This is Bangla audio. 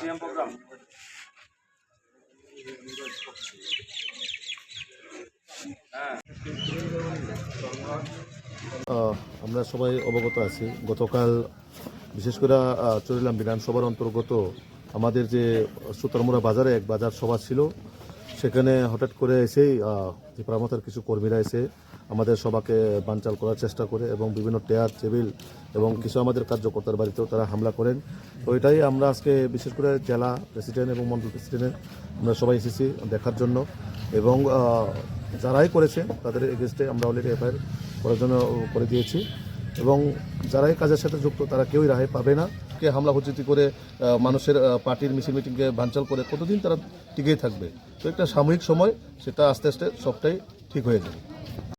সিএম আমরা সবাই অবগত আছি। গতকাল বিশেষ করে চলিলাম বিধানসভার অন্তর্গত আমাদের যে সুতারমুড়া বাজারে এক বাজার সভা ছিল সেখানে হঠাৎ করে এসেই যে কিছু কর্মীরা এসে আমাদের সবাকে বানচাল করার চেষ্টা করে এবং বিভিন্ন টেয়ার, টেবিল এবং কিছু আমাদের কার্যকর্তার বাড়িতেও তারা হামলা করেন। তো এটাই আমরা আজকে বিশেষ করে জেলা প্রেসিডেন্ট এবং মন্ডল প্রেসিডেন্ট আমরা সবাই এসেছি দেখার জন্য। এবং যারাই করেছে তাদের এগেনস্টে আমরা অলরেডি এফআইআর করার জন্য করে দিয়েছি। এবং যারাই কাজের সাথে যুক্ত তারা কেউই রেহাই পাবে না। কে হামলা হুচিতি করে মানুষের পার্টির মিছিল মিটিংকে ভাঞ্চাল করে কতদিন তারা টিকেই থাকবে? তো একটা সাময়িক সময় সেটা আস্তে আস্তে সবটাই ঠিক হয়ে যাবে।